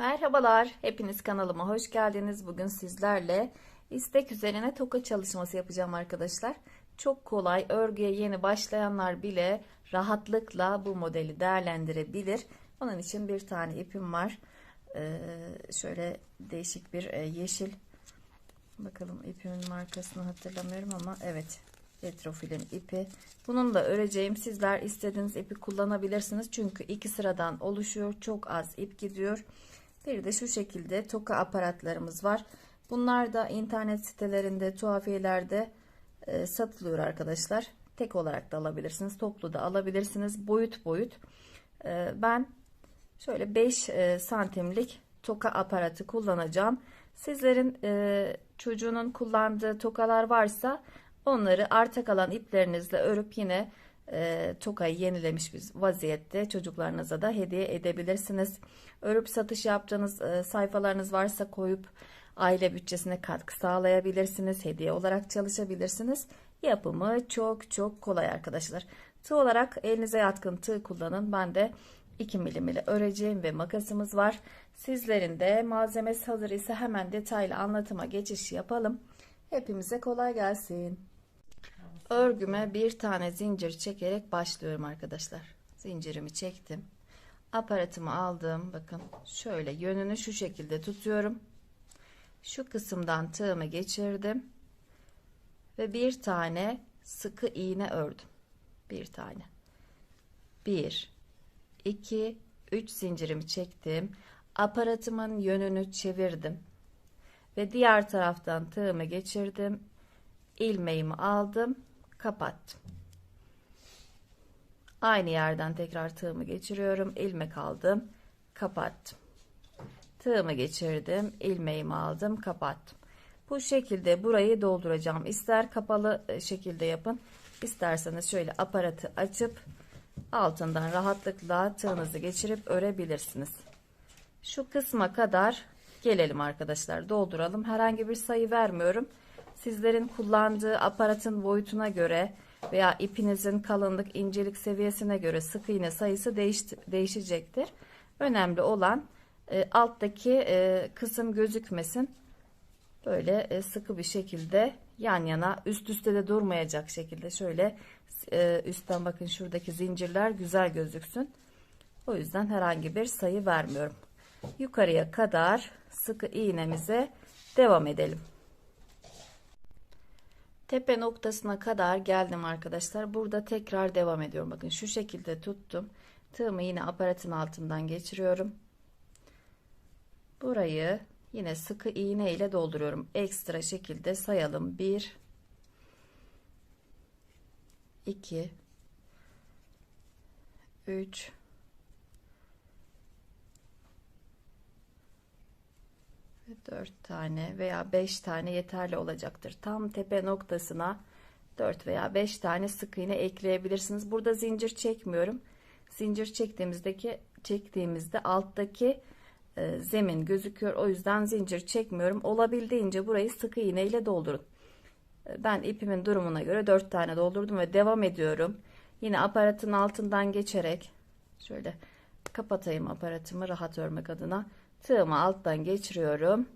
Merhabalar, hepiniz kanalıma hoş geldiniz. Bugün sizlerle istek üzerine toka çalışması yapacağım arkadaşlar. Çok kolay, örgüye yeni başlayanlar bile rahatlıkla bu modeli değerlendirebilir. Onun için bir tane ipim var. Ee, şöyle değişik bir e, yeşil. Bakalım ipimin markasını hatırlamıyorum ama evet. Retrofilin ipi. Bunun da öreceğim. Sizler istediğiniz ipi kullanabilirsiniz. Çünkü iki sıradan oluşuyor. Çok az ip gidiyor. Bir de şu şekilde toka aparatlarımız var. Bunlar da internet sitelerinde, tuhafiyelerde e, satılıyor arkadaşlar. Tek olarak da alabilirsiniz, toplu da alabilirsiniz. Boyut boyut. E, ben şöyle 5 e, santimlik toka aparatı kullanacağım. Sizlerin e, çocuğunun kullandığı tokalar varsa onları arta kalan iplerinizle örüp yine e, tokayı yenilemiş bir vaziyette çocuklarınıza da hediye edebilirsiniz. Örüp satış yaptığınız e, sayfalarınız varsa koyup aile bütçesine katkı sağlayabilirsiniz. Hediye olarak çalışabilirsiniz. Yapımı çok çok kolay arkadaşlar. Tığ olarak elinize yatkın tığ kullanın. Ben de 2 milim ile öreceğim ve makasımız var. Sizlerin de malzemesi hazır ise hemen detaylı anlatıma geçiş yapalım. Hepimize kolay gelsin. Örgüme bir tane zincir çekerek başlıyorum arkadaşlar. Zincirimi çektim. Aparatımı aldım. Bakın şöyle yönünü şu şekilde tutuyorum. Şu kısımdan tığımı geçirdim. Ve bir tane sıkı iğne ördüm. Bir tane. Bir, iki, üç zincirimi çektim. Aparatımın yönünü çevirdim. Ve diğer taraftan tığımı geçirdim. ilmeğimi aldım kapattım. Aynı yerden tekrar tığımı geçiriyorum. ilmek aldım. Kapattım. Tığımı geçirdim. ilmeğimi aldım. Kapattım. Bu şekilde burayı dolduracağım. İster kapalı e, şekilde yapın. isterseniz şöyle aparatı açıp altından rahatlıkla tığınızı geçirip örebilirsiniz. Şu kısma kadar gelelim arkadaşlar. Dolduralım. Herhangi bir sayı vermiyorum. Sizlerin kullandığı aparatın boyutuna göre veya ipinizin kalınlık, incelik seviyesine göre sık iğne sayısı değiş, değişecektir. Önemli olan e, alttaki e, kısım gözükmesin. Böyle e, sıkı bir şekilde yan yana üst üste de durmayacak şekilde şöyle e, üstten bakın şuradaki zincirler güzel gözüksün. O yüzden herhangi bir sayı vermiyorum. Yukarıya kadar sıkı iğnemize devam edelim. Tepe noktasına kadar geldim arkadaşlar. Burada tekrar devam ediyorum. Bakın şu şekilde tuttum. Tığımı yine aparatın altından geçiriyorum. Burayı yine sıkı iğne ile dolduruyorum. Ekstra şekilde sayalım. 1 2 3 4 tane veya 5 tane yeterli olacaktır. Tam tepe noktasına 4 veya 5 tane sık iğne ekleyebilirsiniz. Burada zincir çekmiyorum. Zincir çektiğimizdeki çektiğimizde alttaki e, zemin gözüküyor. O yüzden zincir çekmiyorum. Olabildiğince burayı sık iğne ile doldurun. E, ben ipimin durumuna göre 4 tane doldurdum ve devam ediyorum. Yine aparatın altından geçerek şöyle kapatayım aparatımı rahat örmek adına tığımı alttan geçiriyorum.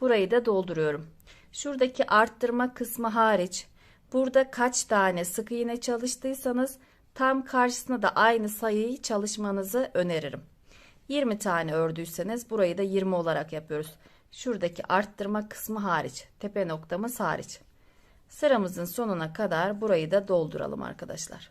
Burayı da dolduruyorum. Şuradaki arttırma kısmı hariç burada kaç tane sık iğne çalıştıysanız tam karşısına da aynı sayıyı çalışmanızı öneririm. 20 tane ördüyseniz burayı da 20 olarak yapıyoruz. Şuradaki arttırma kısmı hariç, tepe noktamız hariç. Sıramızın sonuna kadar burayı da dolduralım arkadaşlar.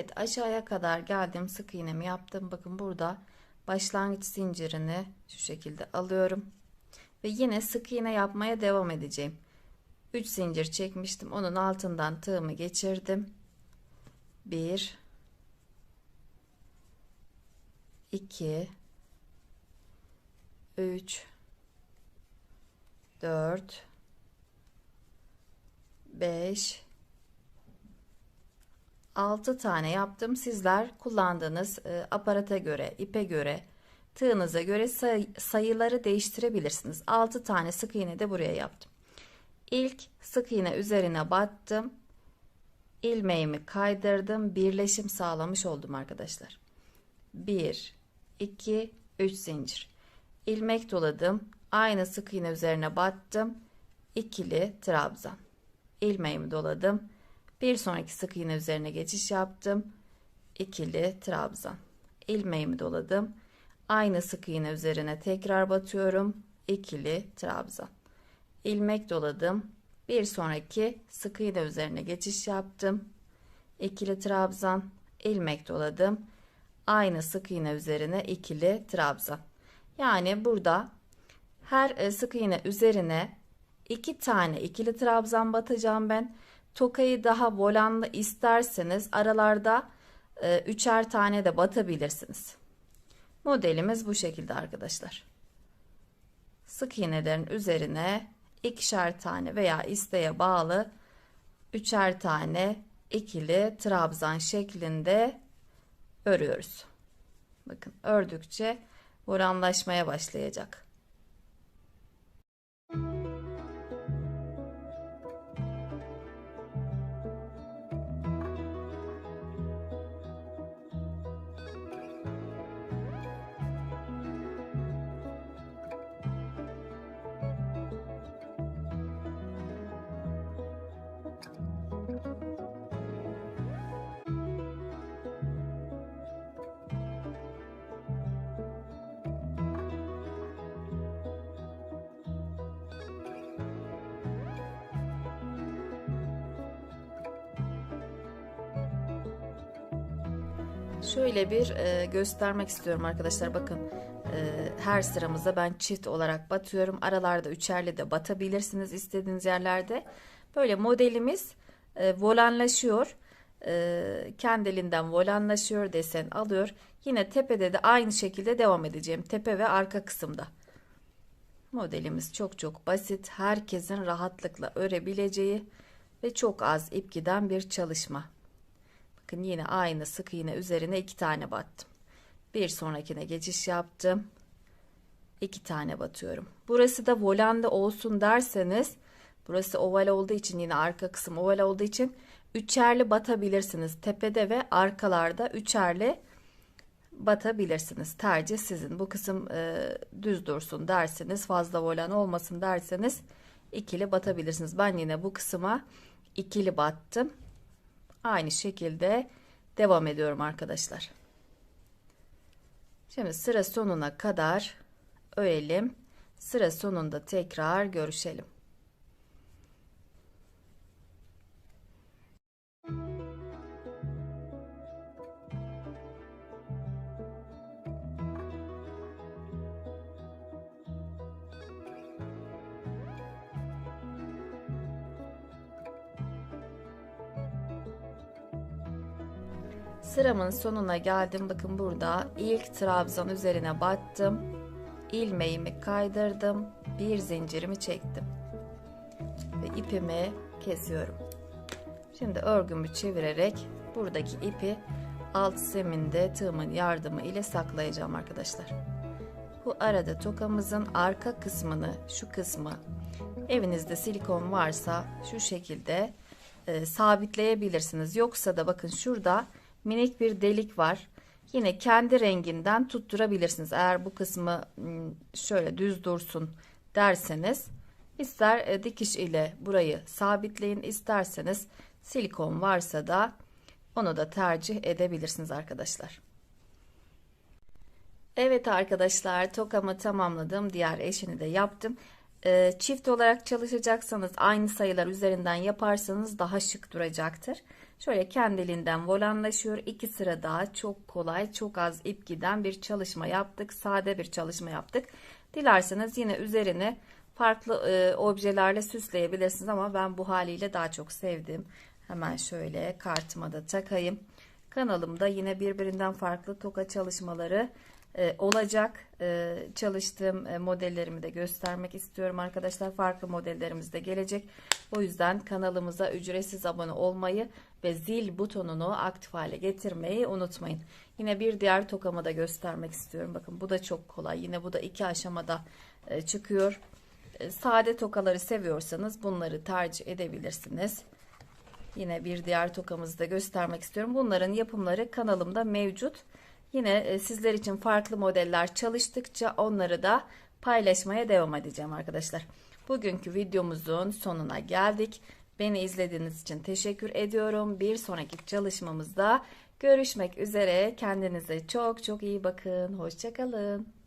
Evet aşağıya kadar geldim sık iğnemi yaptım. Bakın burada başlangıç zincirini şu şekilde alıyorum. Ve yine sık iğne yapmaya devam edeceğim. 3 zincir çekmiştim onun altından tığımı geçirdim. 1 2 3 4 5 6 tane yaptım. Sizler kullandığınız e, aparata göre, ipe göre, tığınıza göre say sayıları değiştirebilirsiniz. 6 tane sık iğne de buraya yaptım. İlk sık iğne üzerine battım. ilmeğimi kaydırdım. Birleşim sağlamış oldum arkadaşlar. 1 2 3 zincir. ilmek doladım. Aynı sık iğne üzerine battım. ikili trabzan. ilmeğimi doladım. Bir sonraki sık iğne üzerine geçiş yaptım. ikili trabzan. ilmeğimi doladım. Aynı sık iğne üzerine tekrar batıyorum. ikili trabzan. ilmek doladım. Bir sonraki sık iğne üzerine geçiş yaptım. ikili trabzan, ilmek doladım. Aynı sık iğne üzerine ikili trabzan. Yani burada her e, sık iğne üzerine iki tane ikili trabzan batacağım ben. Tokayı daha volanlı isterseniz aralarda e, üçer tane de batabilirsiniz. Modelimiz bu şekilde arkadaşlar. Sık iğnelerin üzerine ikişer tane veya isteğe bağlı üçer tane ikili trabzan şeklinde örüyoruz. Bakın ördükçe oranlaşmaya başlayacak. Şöyle bir e, göstermek istiyorum arkadaşlar. Bakın e, her sıramızda ben çift olarak batıyorum. Aralarda üçerli de batabilirsiniz istediğiniz yerlerde. Böyle modelimiz e, volanlaşıyor. E, kendiliğinden volanlaşıyor desen alıyor. Yine tepede de aynı şekilde devam edeceğim. Tepe ve arka kısımda. Modelimiz çok çok basit. Herkesin rahatlıkla örebileceği ve çok az ip giden bir çalışma. Bakın yine aynı sık iğne üzerine iki tane battım. Bir sonrakine geçiş yaptım. iki tane batıyorum. Burası da volanda olsun derseniz burası oval olduğu için yine arka kısım oval olduğu için üçerli batabilirsiniz. Tepede ve arkalarda üçerli batabilirsiniz. Tercih sizin. Bu kısım e, düz dursun derseniz fazla volan olmasın derseniz ikili batabilirsiniz. Ben yine bu kısma ikili battım. Aynı şekilde devam ediyorum arkadaşlar. Şimdi sıra sonuna kadar örelim. Sıra sonunda tekrar görüşelim. Sıramın sonuna geldim. Bakın burada ilk trabzan üzerine battım. ilmeğimi kaydırdım. Bir zincirimi çektim. Ve ipimi kesiyorum. Şimdi örgümü çevirerek buradaki ipi alt zeminde tığımın yardımı ile saklayacağım arkadaşlar. Bu arada tokamızın arka kısmını, şu kısmı evinizde silikon varsa şu şekilde e, sabitleyebilirsiniz. Yoksa da bakın şurada minik bir delik var. Yine kendi renginden tutturabilirsiniz. Eğer bu kısmı ıı, şöyle düz dursun derseniz ister e, dikiş ile burayı sabitleyin isterseniz silikon varsa da onu da tercih edebilirsiniz arkadaşlar. Evet arkadaşlar tokamı tamamladım. Diğer eşini de yaptım. E, çift olarak çalışacaksanız aynı sayılar üzerinden yaparsanız daha şık duracaktır. Şöyle kendiliğinden volanlaşıyor. İki sıra daha çok kolay, çok az ip giden bir çalışma yaptık. Sade bir çalışma yaptık. Dilerseniz yine üzerine farklı e, objelerle süsleyebilirsiniz ama ben bu haliyle daha çok sevdim. Hemen şöyle kartıma da takayım. Kanalımda yine birbirinden farklı toka çalışmaları olacak. E, çalıştığım e, modellerimi de göstermek istiyorum arkadaşlar. Farklı modellerimiz de gelecek. O yüzden kanalımıza ücretsiz abone olmayı ve zil butonunu aktif hale getirmeyi unutmayın. Yine bir diğer tokamı da göstermek istiyorum. Bakın bu da çok kolay. Yine bu da iki aşamada e, çıkıyor. E, sade tokaları seviyorsanız bunları tercih edebilirsiniz. Yine bir diğer tokamızı da göstermek istiyorum. Bunların yapımları kanalımda mevcut. Yine e, sizler için farklı modeller çalıştıkça onları da paylaşmaya devam edeceğim arkadaşlar. Bugünkü videomuzun sonuna geldik. Beni izlediğiniz için teşekkür ediyorum. Bir sonraki çalışmamızda görüşmek üzere. Kendinize çok çok iyi bakın. Hoşçakalın.